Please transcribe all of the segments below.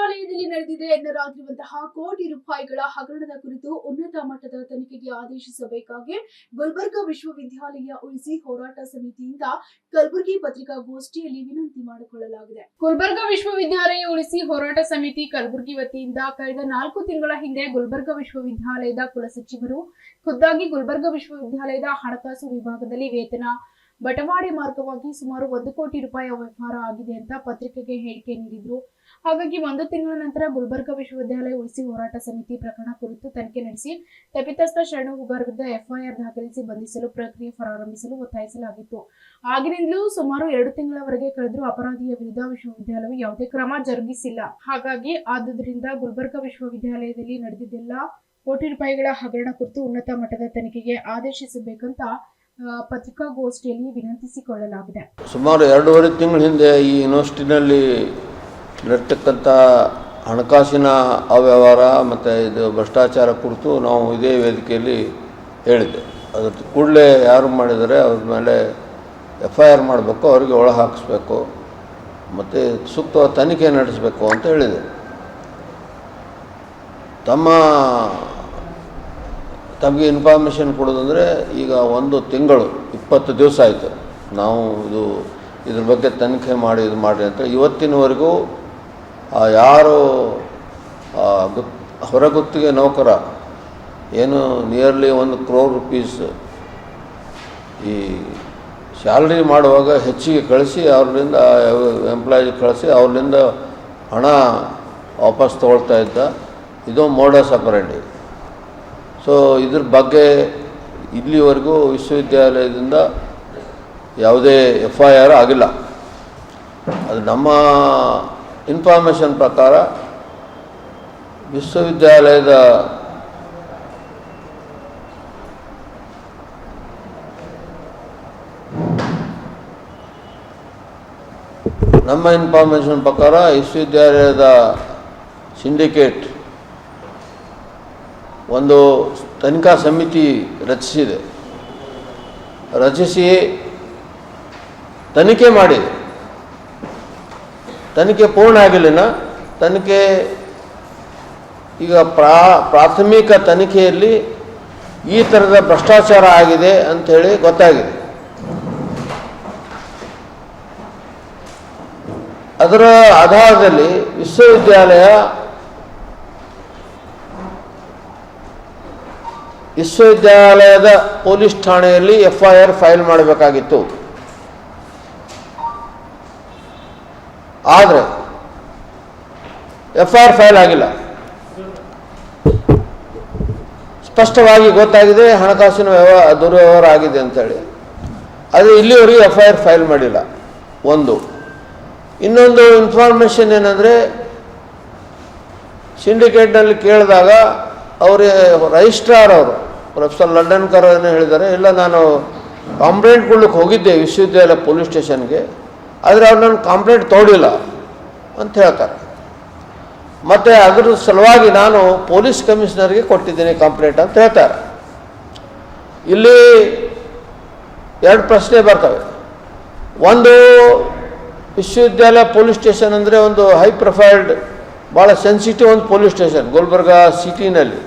ವಿಶ್ವವಿದ್ಯಾಲಯದಲ್ಲಿ ನಡೆದಿದೆ ಎನ್ನಲಾಗಿರುವಂತಹ ಕೋಟಿ ರೂಪಾಯಿಗಳ ಹಗರಣದ ಕುರಿತು ಉನ್ನತ ಮಟ್ಟದ ತನಿಖೆಗೆ ಆದೇಶಿಸಬೇಕಾಗಿ ಗುಲ್ಬರ್ಗಾ ವಿಶ್ವವಿದ್ಯಾಲಯ ಉಳಿಸಿ ಹೋರಾಟ ಸಮಿತಿಯಿಂದ ಕಲಬುರಗಿ ಪತ್ರಿಕಾಗೋಷ್ಠಿಯಲ್ಲಿ ವಿನಂತಿ ಮಾಡಿಕೊಳ್ಳಲಾಗಿದೆ. ಗುಲ್ಬರ್ಗಾ ವಿಶ್ವವಿದ್ಯಾಲಯ ಉಳಿಸಿ ಹೋರಾಟ ಸಮಿತಿ ಕಲಬುರಗಿ ವತಿಯಿಂದ ಕಳೆದ ನಾಲ್ಕು ತಿಂಗಳ ಹಿಂದೆ ಗುಲ್ಬರ್ಗಾ ವಿಶ್ವವಿದ್ಯಾಲಯದ ಕುಲಸಚಿವರು ಖುದ್ದಾಗಿ ಗುಲ್ಬರ್ಗಾ ವಿಶ್ವವಿದ್ಯಾಲಯದ ಹಣಕಾಸು ವಿಭಾಗದಲ್ಲಿ ವೇತನ ಬಟವಾಡೆ ಮಾರ್ಗವಾಗಿ ಸುಮಾರು ಒಂದು ಕೋಟಿ ರೂಪಾಯಿ ವ್ಯವಹಾರ ಆಗಿದೆ ಅಂತ ಪತ್ರಿಕೆಗೆ ಹೇಳಿಕೆ ನೀಡಿದ್ರು. ಹಾಗಾಗಿ ಒಂದು ತಿಂಗಳ ನಂತರ ಗುಲ್ಬರ್ಗಾ ವಿಶ್ವವಿದ್ಯಾಲಯ ಉಳಿಸಿ ಹೋರಾಟ ಸಮಿತಿ ಪ್ರಕರಣ ಕುರಿತು ತನಿಖೆ ನಡೆಸಿ ತಪ್ಪಿತಸ್ಥ ಶರಣು ಹುಗಾರ್ ವಿರುದ್ಧ ಎಫ್ಐಆರ್ ದಾಖಲಿಸಿ ಬಂಧಿಸಲು ಪ್ರಕ್ರಿಯೆ ಪ್ರಾರಂಭಿಸಲು ಒತ್ತಾಯಿಸಲಾಗಿತ್ತು. ಆಗಿನಿಂದಲೂ ಸುಮಾರು ಎರಡು ತಿಂಗಳವರೆಗೆ ಕಳೆದರೂ ಅಪರಾಧಿಯ ವಿರುದ್ಧ ವಿಶ್ವವಿದ್ಯಾಲಯವು ಯಾವುದೇ ಕ್ರಮ ಜರುಗಿಸಿಲ್ಲ. ಹಾಗಾಗಿ ಆದುದರಿಂದ ಗುಲ್ಬರ್ಗಾ ವಿಶ್ವವಿದ್ಯಾಲಯದಲ್ಲಿ ನಡೆದಿದ್ದೆಲ್ಲ ಕೋಟಿ ರೂಪಾಯಿಗಳ ಹಗರಣ ಕುರಿತು ಉನ್ನತ ಮಟ್ಟದ ತನಿಖೆಗೆ ಆದೇಶಿಸಬೇಕಂತ ಪತ್ರಿಕಾಗೋಷ್ಠಿಯಲ್ಲಿ ವಿನಂತಿಸಿಕೊಳ್ಳಲಾಗಿದೆ. ಸುಮಾರು ಎರಡೂವರೆ ತಿಂಗಳ ಹಿಂದೆ ಈ ಯೂನಿವರ್ಸಿಟಿನಲ್ಲಿ ನಡ್ತಕ್ಕಂಥ ಹಣಕಾಸಿನ ಅವ್ಯವಹಾರ ಮತ್ತು ಇದು ಭ್ರಷ್ಟಾಚಾರ ಕುರಿತು ನಾವು ಇದೇ ವೇದಿಕೆಯಲ್ಲಿ ಹೇಳಿದ್ದೆ. ಅದ್ರ ಕೂಡಲೇ ಯಾರು ಮಾಡಿದರೆ ಅವ್ರ ಮೇಲೆ ಎಫ್ ಐ ಆರ್ ಮಾಡಬೇಕು, ಅವರಿಗೆ ಒಳ ಹಾಕಿಸ್ಬೇಕು, ಮತ್ತು ಸೂಕ್ತವಾದ ತನಿಖೆ ನಡೆಸಬೇಕು ಅಂತ ಹೇಳಿದೆ. ತಮ್ಮ ತಮಗೆ ಇನ್ಫಾರ್ಮೇಷನ್ ಕೊಡೋದಂದರೆ ಈಗ ಒಂದು ತಿಂಗಳು, ಇಪ್ಪತ್ತು ದಿವಸ ಆಯಿತು. ನಾವು ಇದು, ಇದ್ರ ಬಗ್ಗೆ ತನಿಖೆ ಮಾಡಿ ಇದು ಮಾಡಿ ಅಂತ. ಇವತ್ತಿನವರೆಗೂ ಯಾರು ಗುತ್ ಹೊರಗುತ್ತಿಗೆ ನೌಕರ, ಏನು ನಿಯರ್ಲಿ ಒಂದು ಕ್ರೋರ್ ರುಪೀಸ್ ಈ ಸ್ಯಾಲ್ರಿ ಮಾಡುವಾಗ ಹೆಚ್ಚಿಗೆ ಕಳಿಸಿ ಅವ್ರಿಂದ ಎಂಪ್ಲಾಯಿ ಕಳಿಸಿ ಅವ್ರಿಂದ ಹಣ ವಾಪಸ್ ತೊಗೊಳ್ತಾ ಇದ್ದ. ಇದು ಮೋಡಸ್ ಅಪರೆಂಡಿ ಸೊ ಇದ್ರ ಬಗ್ಗೆ ಇಲ್ಲಿವರೆಗೂ ವಿಶ್ವವಿದ್ಯಾಲಯದಿಂದ ಯಾವುದೇ ಎಫ್ ಐ ಆರ್ ಆಗಿಲ್ಲ. ಅದು ನಮ್ಮ ಇನ್ಫಾರ್ಮೇಷನ್ ಪ್ರಕಾರ ವಿಶ್ವವಿದ್ಯಾಲಯದ ನಮ್ಮ ಇನ್ಫಾರ್ಮೇಷನ್ ಪ್ರಕಾರ ವಿಶ್ವವಿದ್ಯಾಲಯದ ಸಿಂಡಿಕೇಟ್ ಒಂದು ತನಿಖಾ ಸಮಿತಿ ರಚಿಸಿದೆ. ರಚಿಸಿ ತನಿಖೆ ಮಾಡಿದೆ. ತನಿಖೆ ಪೂರ್ಣ ಆಗಲಿಲ್ಲ ತನಿಖೆ ಈಗ ಪ್ರಾ, ಪ್ರಾಥಮಿಕ ತನಿಖೆಯಲ್ಲಿ ಈ ಥರದ ಭ್ರಷ್ಟಾಚಾರ ಆಗಿದೆ ಅಂಥೇಳಿ ಗೊತ್ತಾಗಿದೆ. ಅದರ ಆಧಾರದಲ್ಲಿ ವಿಶ್ವವಿದ್ಯಾಲಯ ವಿಶ್ವವಿದ್ಯಾಲಯದ ಪೊಲೀಸ್ ಠಾಣೆಯಲ್ಲಿ ಎಫ್ ಐ ಆರ್ ಫೈಲ್ ಮಾಡಬೇಕಾಗಿತ್ತು. ಆದರೆ ಎಫ್ ಐ ಆರ್ ಫೈಲ್ ಆಗಿಲ್ಲ. ಸ್ಪಷ್ಟವಾಗಿ ಗೊತ್ತಾಗಿದೆ ಹಣಕಾಸಿನ ವ್ಯವಹಾರ ದುರ್ವ್ಯವಹಾರ ಆಗಿದೆ ಅಂತೇಳಿ. ಆದರೆ ಇಲ್ಲಿವರೆಗೂ ಎಫ್ ಐ ಆರ್ ಫೈಲ್ ಮಾಡಿಲ್ಲ. ಒಂದು. ಇನ್ನೊಂದು ಇನ್ಫಾರ್ಮೇಷನ್ ಏನಂದರೆ ಸಿಂಡಿಕೇಟ್ನಲ್ಲಿ ಕೇಳಿದಾಗ ಅವರೇ ರಿಜಿಸ್ಟ್ರಾರ್ ಅವರು. ಪ್ರೊಫೆಸರ್ ಲಂಡನ್ಕರ್ ಏನು ಹೇಳಿದ್ದಾರೆ. ಇಲ್ಲ, ನಾನು ಕಂಪ್ಲೇಂಟ್ ಕೊಡ್ಲಿಕ್ಕೆ ಹೋಗಿದ್ದೆ ವಿಶ್ವವಿದ್ಯಾಲಯ ಪೊಲೀಸ್ ಸ್ಟೇಷನ್ಗೆ. ಆದರೆ ಅವ್ರು ನನ್ನ ಕಂಪ್ಲೇಂಟ್ ತೋಡಿಲ್ಲ ಅಂತ ಹೇಳ್ತಾರೆ. ಮತ್ತು ಅದ್ರ ಸಲುವಾಗಿ ನಾನು ಪೊಲೀಸ್ ಕಮಿಷನರ್ಗೆ ಕೊಟ್ಟಿದ್ದೀನಿ ಕಂಪ್ಲೇಂಟ್ ಅಂತ ಹೇಳ್ತಾರೆ. ಇಲ್ಲಿ ಎರಡು ಪ್ರಶ್ನೆ ಬರ್ತವೆ. ಒಂದು, ವಿಶ್ವವಿದ್ಯಾಲಯ ಪೊಲೀಸ್ ಸ್ಟೇಷನ್ ಅಂದರೆ ಒಂದು ಹೈ ಪ್ರೊಫೈಲ್ಡ್ ಭಾಳ ಸೆನ್ಸಿಟಿವ್ ಒಂದು ಪೊಲೀಸ್ ಸ್ಟೇಷನ್, ಗುಲ್ಬರ್ಗಾ ಸಿಟಿನಲ್ಲಿ.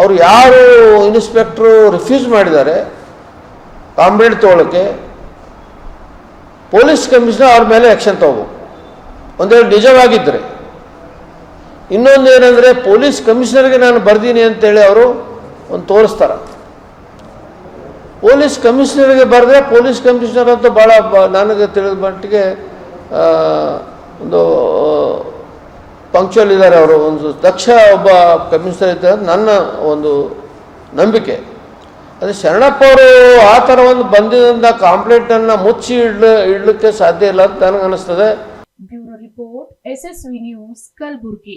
ಅವರು ಯಾರು ಇನ್ಸ್ಪೆಕ್ಟ್ರು ರಿಫ್ಯೂಸ್ ಮಾಡಿದ್ದಾರೆ, ಕಾಂಬ್ರೇಡ್ ತೊಗೊಳಕ್ಕೆ, ಪೊಲೀಸ್ ಕಮಿಷನರ್ ಅವ್ರ ಮೇಲೆ ಆ್ಯಕ್ಷನ್ ತಗೋಬೇಕು. ಒಂದು ವೇಳೆ ನಿಜವಾಗಿದ್ದರೆ ಇನ್ನೊಂದು ಏನಂದರೆ ಪೊಲೀಸ್ ಕಮಿಷನರ್ಗೆ ನಾನು ಬರ್ದೀನಿ ಅಂತೇಳಿ ಅವರು ಒಂದು ತೋರಿಸ್ತಾರೆ. ಪೊಲೀಸ್ ಕಮಿಷನರ್ಗೆ ಬರೆದ್ರೆ ಪೊಲೀಸ್ ಕಮಿಷನರ್ ಅಂತೂ ಭಾಳ ನನಗೆ ತಿಳಿದ ಮಟ್ಟಿಗೆ ಒಂದು ಇದ್ದಾರೆ ಅವರು. ಒಂದು ದಕ್ಷ ಒಬ್ಬ ಕಮಿಷನರ್ ಇದ್ದಾರೆ. ನನ್ನ ಒಂದು ನಂಬಿಕೆ. ಅದೇ ಶರಣಪ್ಪ ಅವರು ಆ ಥರ ಒಂದು ಬಂದಿದ್ದ ಕಾಂಪ್ಲೇಂಟನ್ನು ಮುಚ್ಚಿ ಇಡ್ಲ, ಇಡಲಿಕ್ಕೆ ಸಾಧ್ಯ ಇಲ್ಲ ಅಂತ ನನಗೆ ಅನ್ನಿಸ್ತದೆ bureau report, S news, Kalaburagi.